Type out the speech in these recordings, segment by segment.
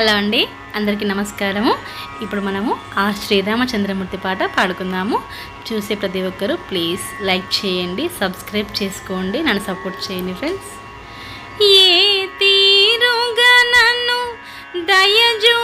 Hello అండి అందరికీ నమస్కారము. ఇప్పుడు మనము ఆ శ్రీరామచంద్రమూర్తి పాట పాడుకుందాము. చూసే ప్రతి ఒక్కరూ ప్లీజ్ లైక్ చేయండి సబ్స్క్రైబ్ చేసుకోండి నన్ను సపోర్ట్ చేయండి ఫ్రెండ్స్. ఏ తీరుగా నన్ను దయజో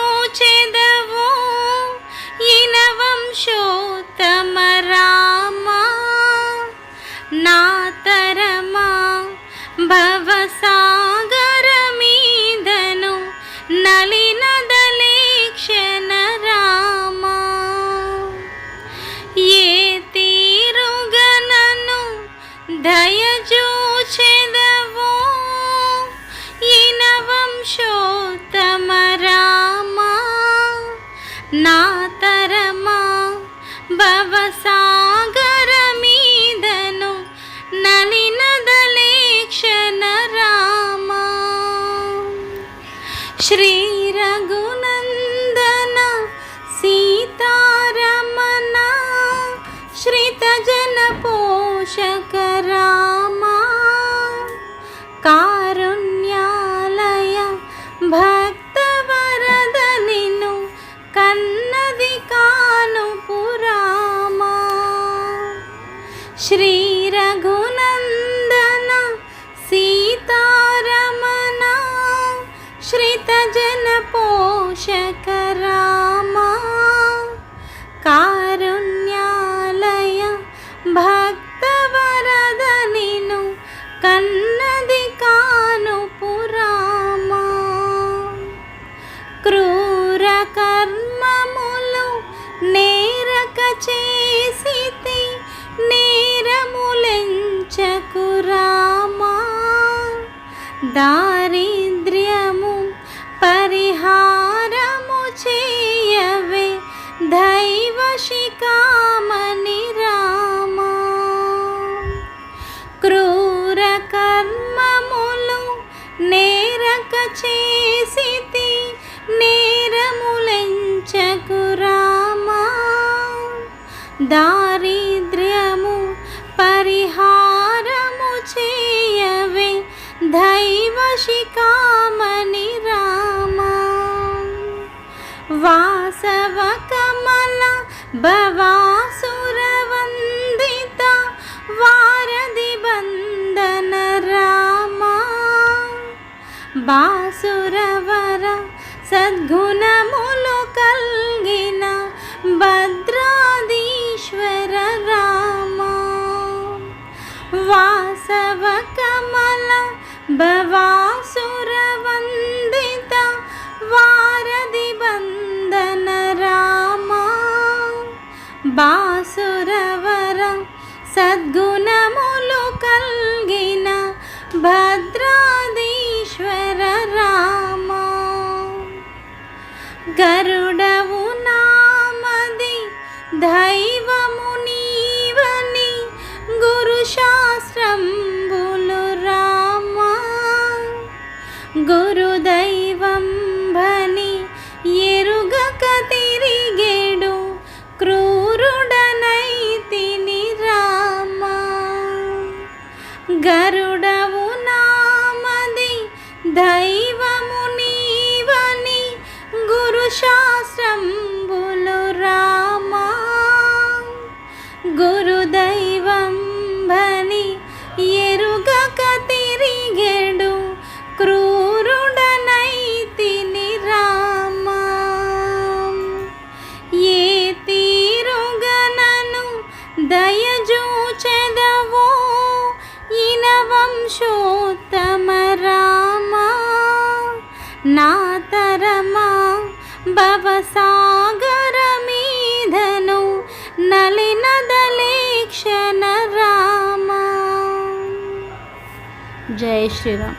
పురుషోత్తమ రామా నా తరమా భవసాగర మీదను నలినదలేక్షణ రామా. శ్రీ రఘునందన సీతారమణ శ్రీతజన పోషకరా శ్రీ దారిద్ర్యము పరిహారము చేయవే దైవ శిఖామణి రామా. క్రూర కర్మములు నేరక చేసి నేరములెంచకు రామ. దారి దైవ శిఖామణి రామా. వాసవ కమల భవాసురవందిత వారది బందన రామ. బాసురవర సద్గుణములు కల్గిన భద్రాదీశ్వర రామ. వాసవ కమల భవ బాసురవర సద్గుణములు కల్గిన భద్రాదీశ్వర రామ. గరుడవు ఇనవంశోత్తమ రామా నా తరమా భవసాగర మీదను నలినదలేక్షణ రామా. జై శ్రీరామ్.